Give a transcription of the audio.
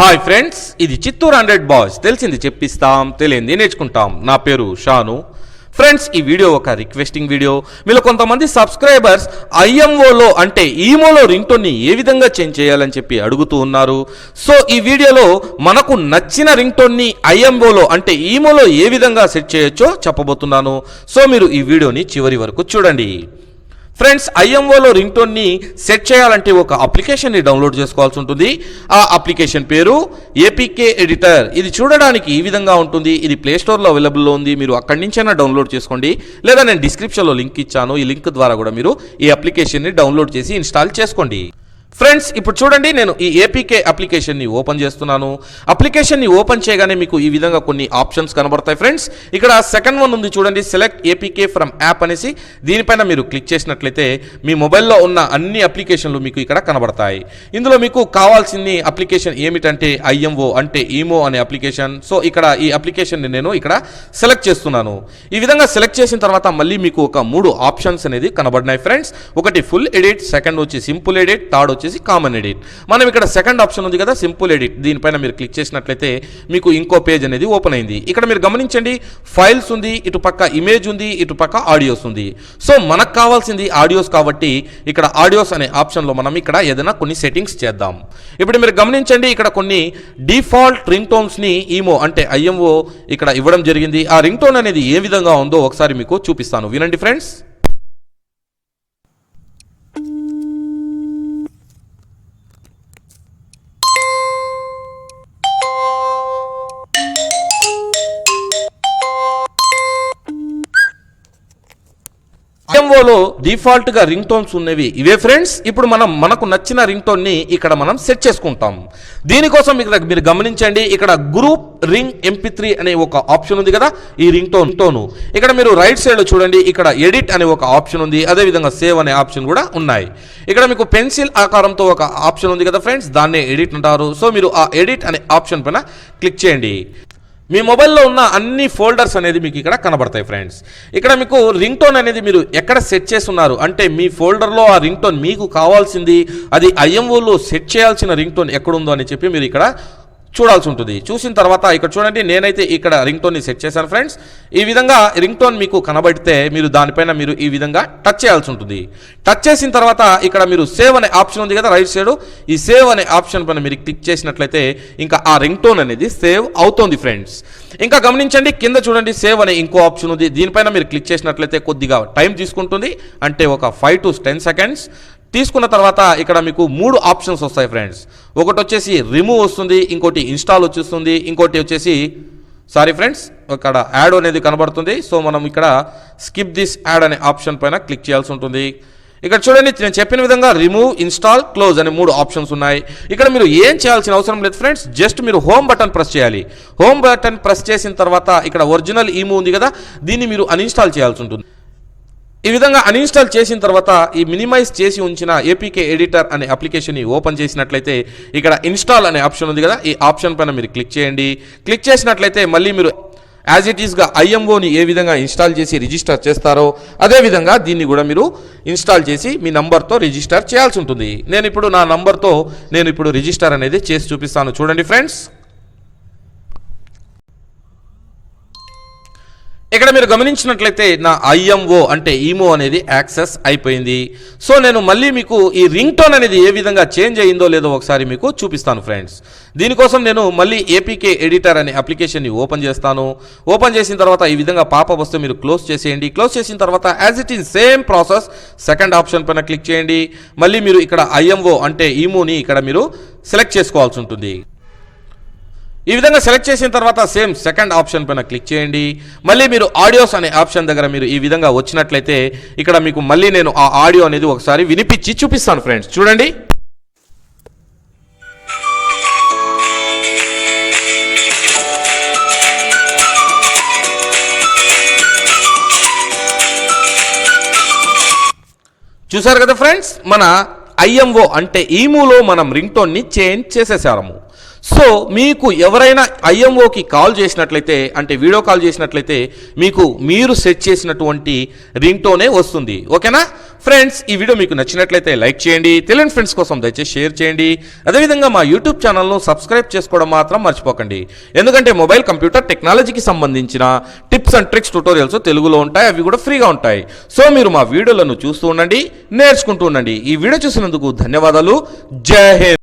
Hi friends ఇది Chittoor hundred boys. తెలిసింది చెప్పిస్తాం తెలియంది నేర్చుకుంటాం. నా పేరు షాను. ఫ్రెండ్స్ ఈ వీడియో ఒక రిక్వెస్టింగ్ వీడియో. మీలో కొంతమంది సబ్స్క్రైబర్స్ ఐఎంఓలో అంటే ఈమోలో రింగ్టోన్ని ఏ విధంగా చేంజ్ చేయాలని చెప్పి అడుగుతూ ఉన్నారు. సో ఈ వీడియోలో మనకు నచ్చిన రింగ్టోన్ని ఐఎంఓలో అంటే ఈమోలో ఏ విధంగా సెట్ చేయొచ్చో చెప్పబోతున్నాను. సో మీరు ఈ వీడియోని చివరి వరకు చూడండి. ఫ్రెండ్స్ ఐఎంఓలో రింగ్ టోన్ని సెట్ చేయాలంటే ఒక అప్లికేషన్ని డౌన్లోడ్ చేసుకోవాల్సి ఉంటుంది. ఆ అప్లికేషన్ పేరు ఏపీకే ఎడిటర్. ఇది చూడడానికి ఈ విధంగా ఉంటుంది. ఇది ప్లే స్టోర్లో అవైలబుల్లో ఉంది. మీరు అక్కడి నుంచైనా డౌన్లోడ్ చేసుకోండి. లేదా నేను డిస్క్రిప్షన్లో లింక్ ఇచ్చాను. ఈ లింక్ ద్వారా కూడా మీరు ఈ అప్లికేషన్ని డౌన్లోడ్ చేసి ఇన్స్టాల్ చేసుకోండి. ఫ్రెండ్స్ ఇప్పుడు చూడండి నేను ఈ ఏపీకే అప్లికేషన్ని ఓపెన్ చేస్తున్నాను. అప్లికేషన్ని ఓపెన్ చేయగానే మీకు ఈ విధంగా కొన్ని ఆప్షన్స్ కనబడతాయి ఫ్రెండ్స్ ఇక్కడ సెకండ్ వన్ ఉంది చూడండి సెలెక్ట్ ఏపీకే ఫ్రమ్ యాప్ అనేసి. దీనిపైన మీరు క్లిక్ చేసినట్లయితే మీ మొబైల్లో ఉన్న అన్ని అప్లికేషన్లు మీకు ఇక్కడ కనబడతాయి. ఇందులో మీకు కావాల్సింది అప్లికేషన్ ఏమిటంటే ఐఎంఓ అంటే ఈమో అనే అప్లికేషన్ సో ఇక్కడ ఈ అప్లికేషన్ని నేను ఇక్కడ సెలెక్ట్ చేస్తున్నాను. ఈ విధంగా సెలెక్ట్ చేసిన తర్వాత మళ్ళీ మీకు ఒక మూడు ఆప్షన్స్ అనేది కనబడినాయి ఫ్రెండ్స్ ఒకటి ఫుల్ ఎడిట్ సెకండ్ వచ్చి సింపుల్ ఎడిట్ థర్డ్ వచ్చి వచ్చేసి కామన్ ఎడిట్ మనం ఇక్కడ సెకండ్ ఆప్షన్ ఉంది కదా సింపుల్ ఎడిట్ దీనిపైన మీరు క్లిక్ చేసినట్లయితే మీకు ఇంకో పేజ్ అనేది ఓపెన్ అయింది. ఇక్కడ మీరు గమనించండి ఫైల్స్ ఉంది ఇటు పక్క ఇమేజ్ ఉంది ఇటు పక్క ఆడియోస్ ఉంది. సో మనకు కావాల్సింది ఆడియోస్ కాబట్టి ఇక్కడ ఆడియోస్ అనే ఆప్షన్లో మనం ఇక్కడ ఏదైనా కొన్ని సెట్టింగ్స్ చేద్దాం. ఇప్పుడు మీరు గమనించండి ఇక్కడ కొన్ని డిఫాల్ట్ రింగ్ టోన్స్ని ఈమో అంటే ఐఎంఓ ఇక్కడ ఇవ్వడం జరిగింది. ఆ రింగ్ టోన్ అనేది ఏ విధంగా ఉందో ఒకసారి మీకు చూపిస్తాను. వినండి ఫ్రెండ్స్ ఐఎంఓలో డిఫాల్ట్గా రింగ్ టోన్స్ ఉన్నవి. ఇవే ఫ్రెండ్స్ ఇప్పుడు మనం మనకు నచ్చిన రింగ్ టోన్ని ఇక్కడ మనం సెట్ చేసుకుంటాం. దీనికోసం ఇక్కడ మీరు గమనించండి ఇక్కడ గ్రూప్ రింగ్ ఎంపీ త్రీ అనే ఒక ఆప్షన్ ఉంది కదా ఈ రింగ్ టోన్ టోను ఇక్కడ మీరు రైట్ సైడ్లో చూడండి ఇక్కడ ఎడిట్ అనే ఒక ఆప్షన్ ఉంది అదే విధంగా సేవ్ అనే ఆప్షన్ కూడా ఉన్నాయి. ఇక్కడ మీకు పెన్సిల్ ఆకారంతో ఒక ఆప్షన్ ఉంది కదా ఫ్రెండ్స్ దాన్నే ఎడిట్ అంటారు. సో మీరు ఆ ఎడిట్ అనే ఆప్షన్ పైన క్లిక్ చేయండి. మీ మొబైల్లో ఉన్న అన్ని ఫోల్డర్స్ అనేది మీకు ఇక్కడ కనబడతాయి ఫ్రెండ్స్ ఇక్కడ మీకు రింగ్ టోన్ అనేది మీరు ఎక్కడ సెట్ చేస్తున్నారు? అంటే మీ ఫోల్డర్లో ఆ రింగ్ టోన్ మీకు కావాల్సింది అది ఐఎంఓలో సెట్ చేయాల్సిన రింగ్ టోన్ ఎక్కడుందో అని చెప్పి మీరు ఇక్కడ చూడాల్సి ఉంటుంది. చూసిన తర్వాత ఇక్కడ చూడండి నేనైతే ఇక్కడ రింగ్ టోన్ని సెట్ చేశాను ఫ్రెండ్స్. ఈ విధంగా రింగ్ టోన్ మీకు కనబడితే మీరు దానిపైన మీరు ఈ విధంగా టచ్ చేయాల్సి ఉంటుంది. టచ్ చేసిన తర్వాత ఇక్కడ మీరు సేవ్ అనే ఆప్షన్ ఉంది కదా రైట్ సైడ్. ఈ సేవ్ అనే ఆప్షన్ పైన మీరు క్లిక్ చేసినట్లయితే ఇంకా ఆ రింగ్ టోన్ అనేది సేవ్ అవుతోంది ఫ్రెండ్స్. ఇంకా గమనించండి కింద చూడండి సేవ్ అనే ఇంకో ఆప్షన్ ఉంది. దీనిపైన మీరు క్లిక్ చేసినట్లయితే కొద్దిగా టైం తీసుకుంటుంది. అంటే ఒక ఫైవ్ టు టెన్ సెకండ్స్. తీసుకున్న తర్వాత ఇక్కడ మీకు మూడు ఆప్షన్స్ వస్తాయి ఫ్రెండ్స్. ఒకటి వచ్చేసి రిమూవ్ వస్తుంది ఇంకోటి ఇన్స్టాల్ వచ్చేస్తుంది ఇంకోటి వచ్చేసి సారీ ఫ్రెండ్స్ ఇక్కడ యాడ్ అనేది కనబడుతుంది. సో మనం ఇక్కడ స్కిప్ దిస్ యాడ్ అనే ఆప్షన్ పైన క్లిక్ చేయాల్సి ఉంటుంది. ఇక్కడ చూడండి నేను చెప్పిన విధంగా రిమూవ్ ఇన్స్టాల్ క్లోజ్ అనే మూడు ఆప్షన్స్ ఉన్నాయి. ఇక్కడ మీరు ఏం చేయాల్సిన అవసరం లేదు ఫ్రెండ్స్ జస్ట్ మీరు హోమ్ బటన్ ప్రెస్ చేయాలి. హోమ్ బటన్ ప్రెస్ చేసిన తర్వాత ఇక్కడ ఒరిజినల్ ఈమో ఉంది కదా దీన్ని మీరు అన్ఇన్స్టాల్ చేయాల్సి ఉంటుంది. ఈ విధంగా అన్ఇన్స్టాల్ చేసిన తర్వాత ఈ మినిమైజ్ చేసి ఉంచిన ఏపీకే ఎడిటర్ అనే అప్లికేషన్ని ఓపెన్ చేసినట్లయితే ఇక్కడ ఇన్స్టాల్ అనే ఆప్షన్ ఉంది కదా. ఈ ఆప్షన్ పైన మీరు క్లిక్ చేయండి. క్లిక్ చేసినట్లయితే మళ్ళీ మీరు యాజ్ ఇట్ ఈస్గా ఐఎంఓని ఏ విధంగా ఇన్స్టాల్ చేసి రిజిస్టర్ చేస్తారో అదేవిధంగా దీన్ని కూడా మీరు ఇన్స్టాల్ చేసి మీ నంబర్తో రిజిస్టర్ చేయాల్సి ఉంటుంది. నేను ఇప్పుడు నా నంబర్తో నేను ఇప్పుడు రిజిస్టర్ అనేది చేసి చూపిస్తాను. చూడండి ఫ్రెండ్స్ ఇక్కడ మీరు గమనించినట్లయితే నా ఐఎంఓ అంటే ఈమో అనేది యాక్సెస్ అయిపోయింది. సో నేను మళ్ళీ మీకు ఈ రింగ్ టోన్ అనేది ఏ విధంగా చేంజ్ అయ్యిందో లేదో ఒకసారి మీకు చూపిస్తాను ఫ్రెండ్స్. దీనికోసం నేను మళ్ళీ ఏపీకే ఎడిటర్ అనే అప్లికేషన్ని ఓపెన్ చేస్తాను. ఓపెన్ చేసిన తర్వాత ఈ విధంగా పాప వస్తే మీరు క్లోజ్ చేసేయండి. క్లోజ్ చేసిన తర్వాత as it is same process second option పైన క్లిక్ చేయండి. మళ్ళీ మీరు ఇక్కడ ఐఎంఓ అంటే ఈమోని ఇక్కడ మీరు సెలెక్ట్ చేసుకోవాల్సి ఉంటుంది. ఈ విధంగా సెలెక్ట్ చేసిన తర్వాత సేమ్ సెకండ్ ఆప్షన్ పైన క్లిక్ చేయండి. మళ్ళీ మీరు ఆడియోస్ అనే ఆప్షన్ దగ్గర మీరు ఈ విధంగా వచ్చినట్లయితే ఇక్కడ మీకు మళ్ళీ నేను ఆ ఆడియో అనేది ఒకసారి వినిపించి చూపిస్తాను ఫ్రెండ్స్ చూడండి. చూసారు కదా ఫ్రెండ్స్ మన ఐఎంఓ అంటే ఈమూలో మనం రింగ్ టోన్ని చేంజ్ చేసేసాము సో మీకు ఎవరైనా ఐఎంఓకి కాల్ చేసినట్లయితే అంటే వీడియో కాల్ చేసినట్లయితే మీకు మీరు సెట్ చేసినటువంటి రింగ్టోనే వస్తుంది. ఓకేనా? ఫ్రెండ్స్ ఈ వీడియో మీకు నచ్చినట్లయితే లైక్ చేయండి. తెలియని ఫ్రెండ్స్ కోసం దయచేసి షేర్ చేయండి. అదేవిధంగా మా యూట్యూబ్ ఛానల్ను సబ్స్క్రైబ్ చేసుకోవడం మాత్రం మర్చిపోకండి. ఎందుకంటే మొబైల్ కంప్యూటర్ టెక్నాలజీకి సంబంధించిన టిప్స్ అండ్ ట్రిక్స్ ట్యూటోరియల్స్ తెలుగులో ఉంటాయి అవి కూడా ఫ్రీగా ఉంటాయి. సో మీరు మా వీడియోలను చూస్తూ ఉండండి నేర్చుకుంటూ ఉండండి. ఈ వీడియో చూసినందుకు ధన్యవాదాలు. జై హింద్.